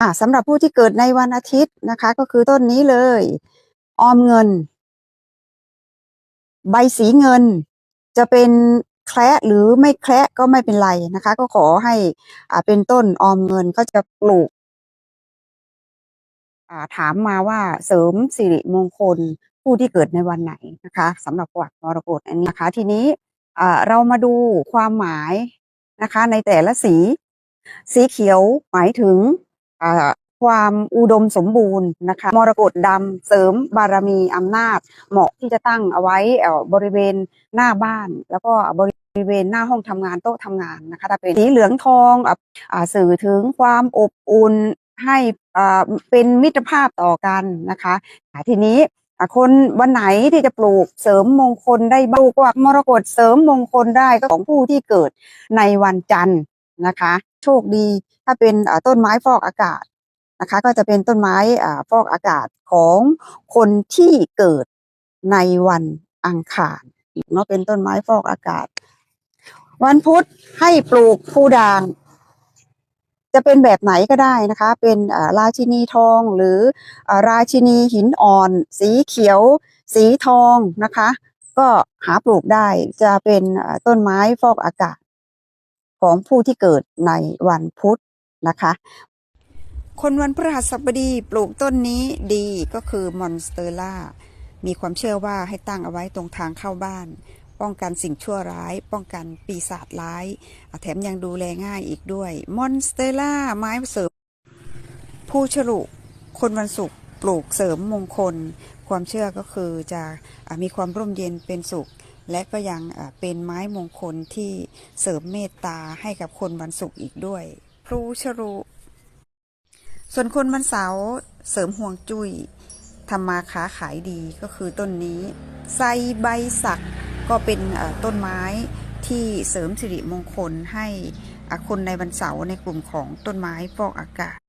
อ่าสำหรับผู้ที่เกิดในวันอาทิตย์นะคะ ก็คือต้นนี้เลย ออมเงิน ใบสีเงิน จะเป็นแคระหรือไม่แคระก็ไม่เป็นไรนะคะ ก็ขอให้อ่าเป็นต้นออมเงินก็จะปลูกอ่าถามมาว่าเสริมสิริมงคลผู้ที่เกิดในวันไหนนะคะสำหรับประวัติมรกตอันนี้นะคะ ทีนี้อ่าเรามาดูความหมายนะคะ ในแต่ละสี สีเขียวหมายถึง ความอุดมสมบูรณ์นะคะมรกตดำเสริมบารมีอำนาจ เหมาะที่จะตั้งเอาไว้บริเวณหน้าบ้าน แล้วก็บริเวณหน้าห้องทำงานโต๊ะทำงานนะคะถ้าเป็นสีเหลืองทองอะสื่อถึงความอบอุ่นให้อ่าเป็นมิตรภาพต่อกันนะคะทีนี้คนวันไหนที่จะปลูกเสริมมงคลได้บ้างปลูกมรกตเสริมมงคลได้ก็ของผู้ที่เกิดในวันจันทร์ นะคะ โชคดีถ้าเป็นต้นไม้ฟอกอากาศนะคะ ก็จะเป็นต้นไม้ฟอกอากาศของคนที่เกิดในวันอังคารเนาะเป็นต้นไม้ฟอกอากาศ วันพุธให้ปลูกผู้ด่าง จะเป็นแบบไหนก็ได้นะคะ เป็นอ่าราชินีทองหรืออ่าราชินีหินอ่อน สีเขียว สีทองนะคะ ก็หาปลูกได้จะเป็นต้นไม้ฟอกอากาศ ของผู้ที่เกิดในวันพุธนะคะ คนวันพฤหัสบดีปลูกต้นนี้ดีก็คือมอนสเตอร่ามีความเชื่อว่าให้ตั้งเอาไว้ตรงทางเข้าบ้าน ป้องกันสิ่งชั่วร้าย ป้องกันปีศาจร้ายแถมยังดูแลง่ายอีกด้วยมอนสเตอร่าไม้เสริม ผู้ฉลุคนวันศุกร์ปลูกเสริมมงคล ความเชื่อก็คือจะอะมีความร่มเย็นเป็นสุข และก็ยังเป็นไม้มงคลที่เสริมเมตตาให้กับคนวันศุกร์อีกด้วย พลูฉลุส่วนคนวันเสาร์เสริมห่วงจุย้ยทำมาค้าขายดีก็คือต้นนี้ไซใบสักก็เป็นต้นไม้ที่เสริมสิริมงคลให้คนในวันเสาร์ในกลุ่มของต้นไม้ฟอกอากาศ